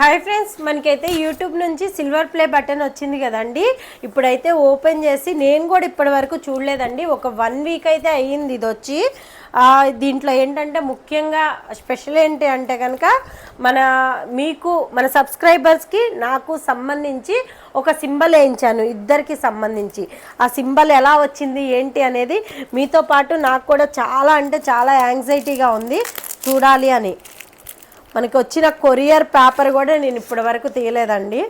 Hi friends మనకైతే YouTube నుంచి silver play button వచ్చింది కదండి. ఇప్పుడైతే ఓపెన్ చేసి నేను కూడా ఇప్పటి వరకు చూడలేదండి. ఒక వన్ వీక్ అయితే అయ్యింది ఇది వచ్చి దీంట్లో ఏంటంటే ముఖ్యంగా స్పెషల్ ఏంటి అంటే కనుక మన మీకు మన సబ్స్క్రైబర్స్కి నాకు సంబంధించి ఒక సింబల్ వేయించాను ఇద్దరికి సంబంధించి. ఆ సింబల్ ఎలా వచ్చింది ఏంటి అనేది మీతో పాటు నాకు కూడా చాలా అంటే చాలా యాంగ్జైటీగా ఉంది. చూడాలి అని. మనకి వచ్చిన కొరియర్ పేపర్ కూడా నేను ఇప్పటి వరకు తీయలేదండి.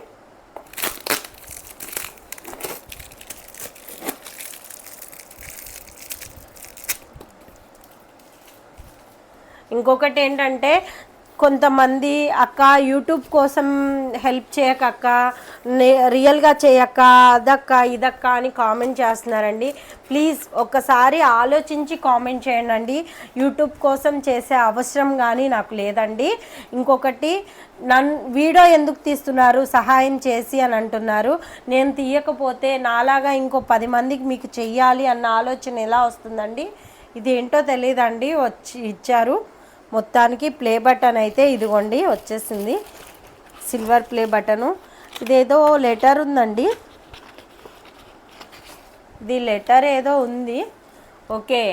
ఇంకొకటి ఏంటంటే కొంతమంది అక్క యూట్యూబ్ కోసం హెల్ప్ చేయక అక్క రియల్గా చేయక్క అదక్క ఇదక్క అని కామెంట్ చేస్తున్నారండి. ప్లీజ్ ఒక్కసారి ఆలోచించి కామెంట్ చేయండి. యూట్యూబ్ కోసం చేసే అవసరం కానీ నాకు లేదండి. ఇంకొకటి నన్ను వీడియో ఎందుకు తీస్తున్నారు? సహాయం చేసి అని అంటున్నారు. నేను తీయకపోతే నాలాగా ఇంకో పది మందికి మీకు చెయ్యాలి అన్న ఆలోచన ఎలా వస్తుందండి? ఇది ఏంటో తెలియదండి. వచ్చి ఇచ్చారు. మొత్తానికి ప్లే బటన్ అయితే ఇదిగోండి వచ్చేసింది. Silver play button. ఇదేదో లెటర్ ఉందండి. ఇది లెటర్ ఏదో ఉంది. ఓకే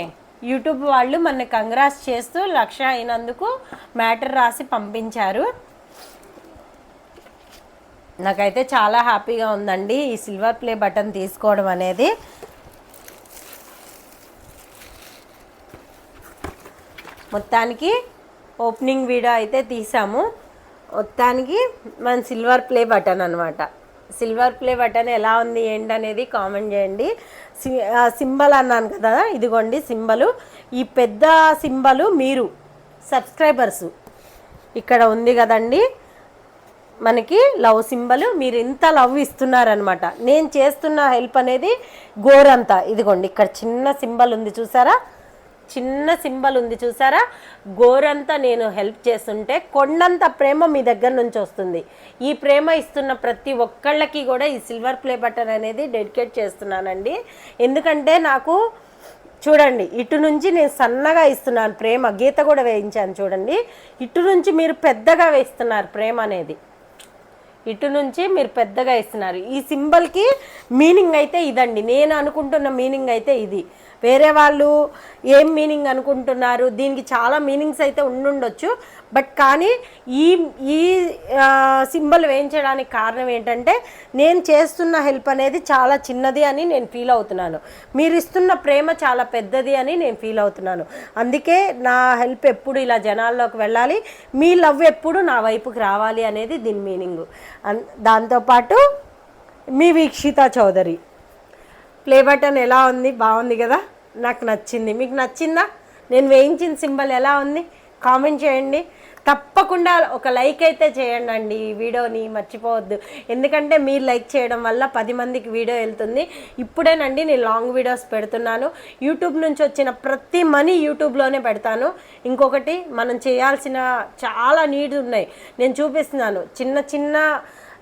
యూట్యూబ్ వాళ్ళు మన కంగ్రాస్ చేస్తూ లక్ష అయినందుకు మ్యాటర్ రాసి పంపించారు. నాకైతే చాలా హ్యాపీగా ఉందండి ఈ సిల్వర్ ప్లే బటన్ తీసుకోవడం అనేది. మొత్తానికి ఓపెనింగ్ వీడియో అయితే తీసాము. మొత్తానికి మన సిల్వర్ ప్లే బటన్ అనమాట సిల్వర్ ప్లే బటన్ ఎలా ఉంది ఏంటి అనేది కామెంట్ చేయండి. సింబల్ అన్నాను కదా ఇదిగోండి సింబలు ఈ పెద్ద సింబలు మీరు సబ్స్క్రైబర్స్ ఇక్కడ ఉంది కదండి. మనకి లవ్ సింబల్ మీరు ఇంత లవ్ ఇస్తున్నారనమాట నేను చేస్తున్న హెల్ప్ అనేది గోరంతా ఇదిగోండి ఇక్కడ చిన్న సింబల్ ఉంది చూసారా? చిన్న సింబల్ ఉంది చూసారా? గోరంతా నేను హెల్ప్ చేస్తుంటే కొండంత ప్రేమ మీ దగ్గర నుంచి వస్తుంది. ఈ ప్రేమ ఇస్తున్న ప్రతి ఒక్కళ్ళకి కూడా ఈ సిల్వర్ ప్లే బటన్ అనేది డెడికేట్ చేస్తున్నానండి. ఎందుకంటే నాకు చూడండి ఇటు నుంచి నేను సన్నగా ఇస్తున్నాను ప్రేమ. గీత కూడా వేయించాను చూడండి. ఇటు నుంచి మీరు పెద్దగా వేస్తున్నారు ప్రేమ అనేది. ఇటు నుంచి మీరు పెద్దగా ఇస్తున్నారు. ఈ సింబల్కి మీనింగ్ అయితే ఇదండి. నేను అనుకుంటున్న మీనింగ్ అయితే ఇది. వేరే వాళ్ళు ఏం మీనింగ్ అనుకుంటున్నారు? దీనికి చాలా మీనింగ్స్ అయితే ఉండుండొచ్చు. బట్ కానీ ఈ ఈ సింబల్ వేయించడానికి కారణం ఏంటంటే నేను చేస్తున్న హెల్ప్ అనేది చాలా చిన్నది అని నేను ఫీల్ అవుతున్నాను. మీరు ఇస్తున్న ప్రేమ చాలా పెద్దది అని నేను ఫీల్ అవుతున్నాను. అందుకే నా హెల్ప్ ఎప్పుడు ఇలా జనాల్లోకి వెళ్ళాలి. మీ లవ్ ఎప్పుడు నా వైపుకి రావాలి అనేది దీని మీనింగ్. దాంతోపాటు మీ వీక్షిత చౌదరి. ప్లే బటన్ ఎలా ఉంది? బాగుంది కదా? నాకు నచ్చింది. మీకు నచ్చిందా? నేను వేయించిన సింబల్ ఎలా ఉంది? కామెంట్ చేయండి. తప్పకుండా ఒక లైక్ అయితే చేయండి అండి ఈ వీడియోని మర్చిపోవద్దు. ఎందుకంటే మీరు లైక్ చేయడం వల్ల పది మందికి వీడియో వెళ్తుంది. ఇప్పుడేనండి నేను లాంగ్ వీడియోస్ పెడుతున్నాను. యూట్యూబ్ నుంచి వచ్చిన ప్రతి మనీ యూట్యూబ్లోనే పెడతాను. ఇంకొకటి మనం చేయాల్సిన చాలా నీడ్స్ ఉన్నాయి. నేను చూపిస్తున్నాను. చిన్న చిన్న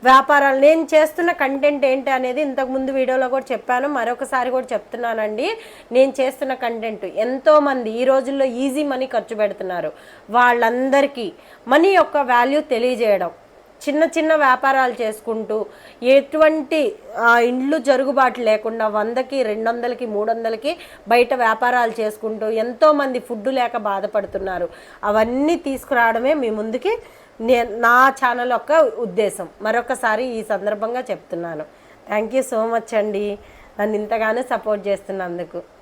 వ్యాపారాలు. నేను చేస్తున్న కంటెంట్ ఏంటి అనేది ఇంతకు ముందు వీడియోలో కూడా చెప్పాను మరొకసారి కూడా చెప్తున్నానండి. నేను చేస్తున్న కంటెంట్ ఎంతోమంది ఈ రోజుల్లో ఈజీ మనీ ఖర్చు పెడుతున్నారు. వాళ్ళందరికీ మనీ యొక్క వాల్యూ తెలియజేయడం. చిన్న చిన్న వ్యాపారాలు చేసుకుంటూ ఎటువంటి ఇండ్లు జరుగుబాటు లేకుండా వందకి రెండు వందలకి మూడు వందలకి బయట వ్యాపారాలు చేసుకుంటూ ఎంతోమంది ఫుడ్ లేక బాధపడుతున్నారు. అవన్నీ తీసుకురావడమే మీ ముందుకి నేను నా ఛానల్ యొక్క ఉద్దేశం. మరొకసారి ఈ సందర్భంగా చెప్తున్నాను. థ్యాంక్ యూ సో మచ్ అండి. నన్ను ఇంతగానో సపోర్ట్ చేస్తున్నందుకు.